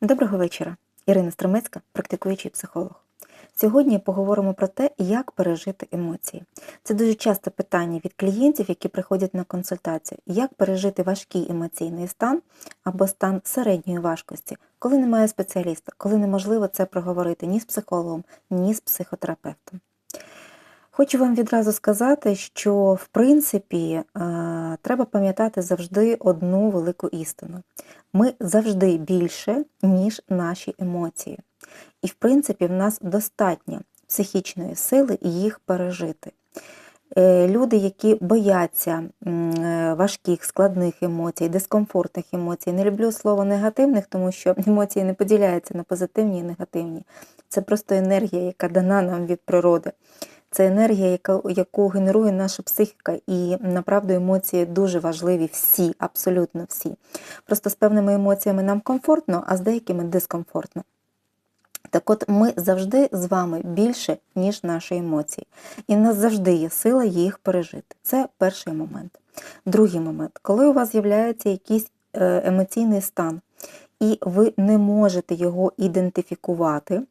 Доброго вечора. Ірина Стромецька, практикуючий психолог. Сьогодні поговоримо про те, як пережити емоції. Це дуже часте питання від клієнтів, які приходять на консультацію, як пережити важкий емоційний стан або стан середньої важкості, коли немає спеціаліста, коли неможливо це проговорити ні з психологом, ні з психотерапевтом. Хочу вам відразу сказати, що в принципі е, треба пам'ятати завжди одну велику істину. Ми завжди більше, ніж наші емоції. І, в принципі, в нас достатньо психічної сили їх пережити. Е, Люди, які бояться е, важких, складних емоцій, дискомфортних емоцій, не люблю слово негативних, тому що емоції не поділяються на позитивні і негативні. Це просто енергія, яка дана нам від природи. Це енергія, яка, яку генерує наша психіка, і направду емоції дуже важливі всі, абсолютно всі. Просто з певними емоціями нам комфортно, а з деякими дискомфортно. Так от ми завжди з вами більше, ніж наші емоції. І в нас завжди є сила їх пережити. Це перший момент. Другий момент, коли у вас з'являється якийсь е, емоційний стан, і ви не можете його ідентифікувати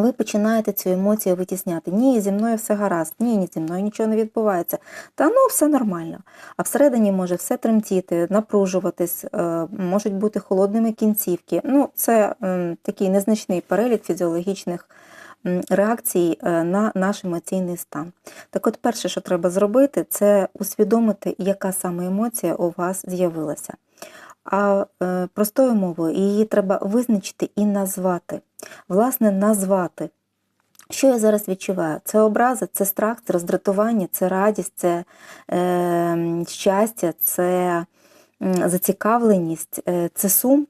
ви починаєте цю емоцію витісняти. Ні, зі мною все гаразд, ні, зі мною нічого не відбувається. Та ну все нормально. А всередині може все тремтіти, напружуватись, е, можуть бути холодними кінцівки. Ну, Це такий незначний перелік фізіологічних реакцій е, на наш емоційний стан. Так от, перше, що треба зробити, це усвідомити, яка саме емоція у вас з'явилася. А е, простою мовою її треба визначити і назвати власне, назвати. Що я зараз відчуваю? Це образа, це страх, це роздратування, це радість, це е, щастя, це зацікавленість, е, це сум.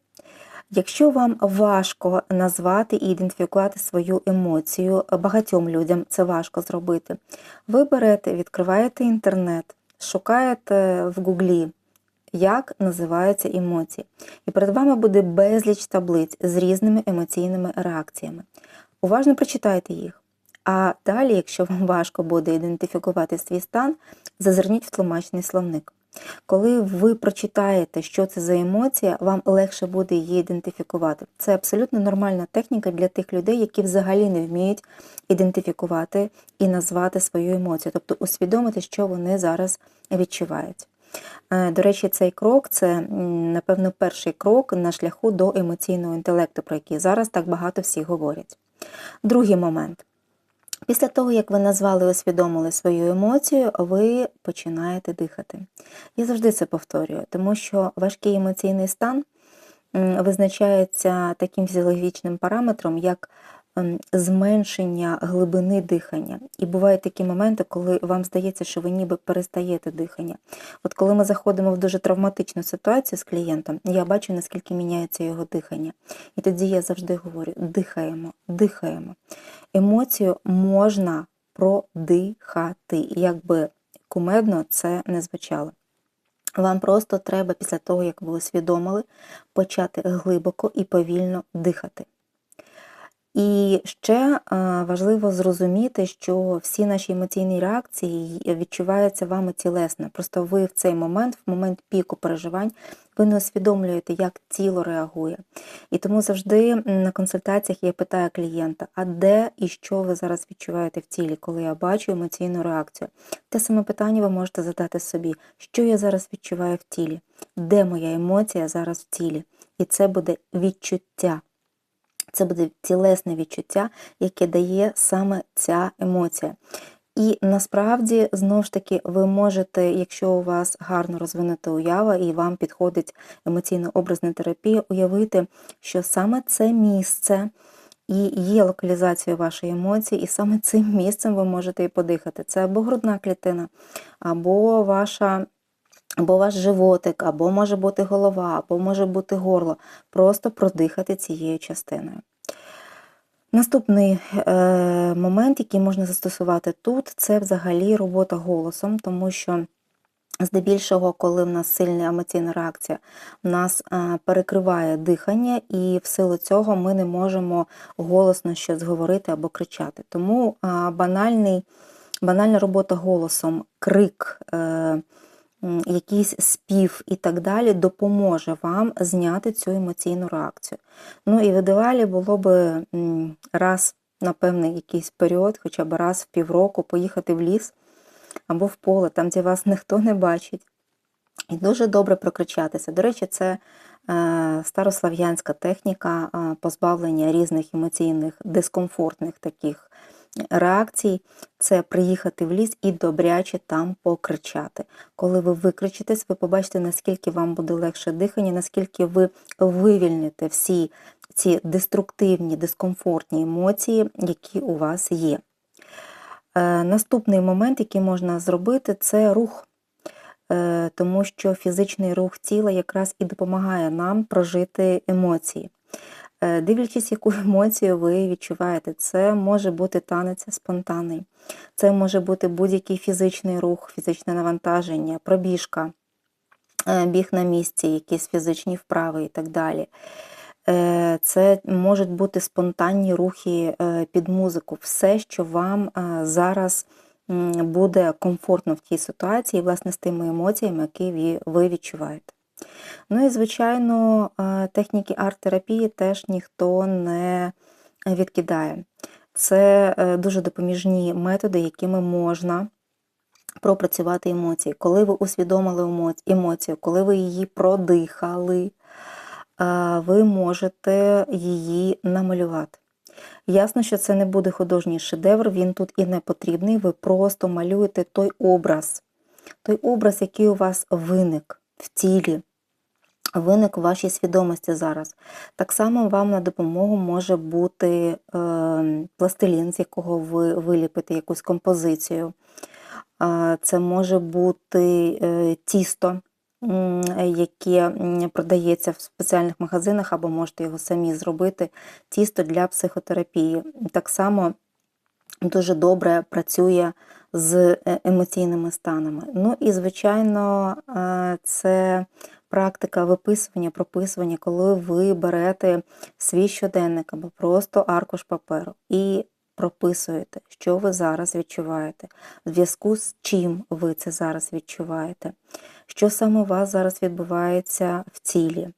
Якщо вам важко назвати і ідентифікувати свою емоцію, багатьом людям це важко зробити, ви берете, відкриваєте інтернет, шукаєте в Гуглі як називаються емоції. І перед вами буде безліч таблиць з різними емоційними реакціями. Уважно прочитайте їх. А далі, якщо вам важко буде ідентифікувати свій стан, зазирніть в тлумачний словник. Коли ви прочитаєте, що це за емоція, вам легше буде її ідентифікувати. Це абсолютно нормальна техніка для тих людей, які взагалі не вміють ідентифікувати і назвати свою емоцію, тобто усвідомити, що вони зараз відчувають. Е, до речі, цей крок це, напевно, перший крок на шляху до емоційного інтелекту, про який зараз так багато всі говорять. Другий момент. Після того, як ви назвали і усвідомили свою емоцію, ви починаєте дихати. Я завжди це повторюю, тому що важкий емоційний стан визначається таким фізіологічним параметром, як зменшення глибини дихання. І бувають такі моменти, коли вам здається, що ви ніби перестаєте дихання. От коли ми заходимо в дуже травматичну ситуацію з клієнтом, я бачу, наскільки міняється його дихання. І тоді я завжди говорю: дихаємо, дихаємо. Емоцію можна продихати, якби кумедно це не звучало. Вам просто треба після того, як ви усвідомили, почати глибоко і повільно дихати. І ще е, важливо зрозуміти, що всі наші емоційні реакції відчуваються вами тілесно. Просто ви в цей момент, в момент піку переживань, ви не усвідомлюєте, як тіло реагує. І тому завжди на консультаціях я питаю клієнта, а де і що ви зараз відчуваєте в тілі, коли я бачу емоційну реакцію. Те саме питання ви можете задати собі, що я зараз відчуваю в тілі, де моя емоція зараз в тілі. І це буде відчуття. Це буде тілесне відчуття, яке дає саме ця емоція. І насправді, знову ж таки, ви можете, якщо у вас гарно розвинута уява і вам підходить емоційно-образна терапія, уявити, що саме це місце і є локалізацією вашої емоції, і саме цим місцем ви можете і подихати. Це або грудна клітина, або ваша або ваш животик, або може бути голова, або може бути горло. Просто продихати цією частиною. Наступний е, момент, який можна застосувати тут, це взагалі робота голосом, тому що здебільшого, коли в нас сильна емоційна реакція, в нас е, перекриває дихання, і в силу цього ми не можемо голосно щось говорити або кричати. Тому е, банальний, банальна робота голосом, крик. Якийсь спів і так далі допоможе вам зняти цю емоційну реакцію. Ну і в ідеалі було би раз на певний якийсь період, хоча б раз в півроку, поїхати в ліс або в поле, там, де вас ніхто не бачить. І дуже добре прокричатися. До речі, це е, старослав'янська техніка е, позбавлення різних емоційних, дискомфортних таких реакцій. Це приїхати в ліс і добряче там покричати. Коли ви викричитесь, ви побачите, наскільки вам буде легше дихання, наскільки ви вивільните всі ці деструктивні, дискомфортні емоції, які у вас є. Е, Наступний момент, який можна зробити, це рух. Е, Тому що фізичний рух тіла якраз і допомагає нам прожити емоції. Е, Дивлячись, яку емоцію ви відчуваєте, це може бути танець спонтанний, це може бути будь-який фізичний рух, фізичне навантаження, пробіжка, е, біг на місці, якісь фізичні вправи і так далі. Е, Це можуть бути спонтанні рухи під музику, все, що вам зараз буде комфортно в тій ситуації, власне, з тими емоціями, які ви відчуваєте. Ну і, звичайно, е, техніки арт-терапії теж ніхто не відкидає. Це е, дуже допоміжні методи, якими можна пропрацювати емоції. Коли ви усвідомили емо- емоцію, коли ви її продихали, е, ви можете її намалювати. Ясно, що це не буде художній шедевр, він тут і не потрібний. Ви просто малюєте той образ, той образ, який у вас виник в тілі, виник у вашій свідомості зараз. Так само вам на допомогу може бути е, пластилін, з якого ви виліпите якусь композицію. Це може бути е, тісто, яке продається в спеціальних магазинах, або можете його самі зробити. Тісто для психотерапії. Так само дуже добре працює з е, емоційними станами. Ну і, звичайно, е, це практика виписування, прописування, коли ви берете свій щоденник або просто аркуш паперу і прописуєте, що ви зараз відчуваєте, в зв'язку з чим ви це зараз відчуваєте, що саме у вас зараз відбувається в тілі.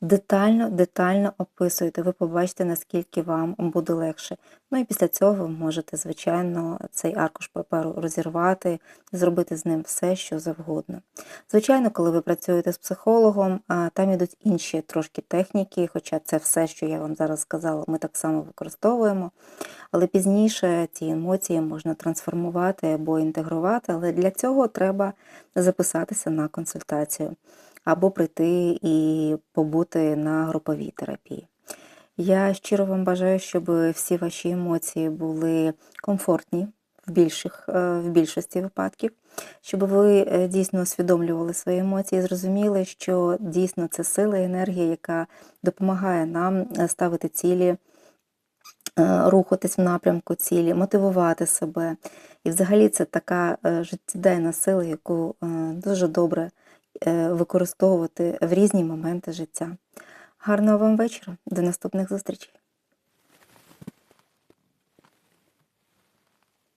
Детально, детально описуєте, ви побачите, наскільки вам буде легше. Ну і після цього ви можете, звичайно, цей аркуш паперу розірвати, зробити з ним все, що завгодно. Звичайно, коли ви працюєте з психологом, там ідуть інші трошки техніки, хоча це все, що я вам зараз сказала, ми так само використовуємо. Але пізніше ці емоції можна трансформувати або інтегрувати, але для цього треба записатися на консультацію або прийти і побути на груповій терапії. Я щиро вам бажаю, щоб всі ваші емоції були комфортні в, більших, е, в більшості випадків, щоб ви е, дійсно усвідомлювали свої емоції, зрозуміли, що дійсно це сила і енергія, яка допомагає нам е, ставити цілі, рухатись в напрямку цілі, мотивувати себе. І взагалі це така життєдайна сила, яку дуже добре використовувати в різні моменти життя. Гарного вам вечора, до наступних зустрічей!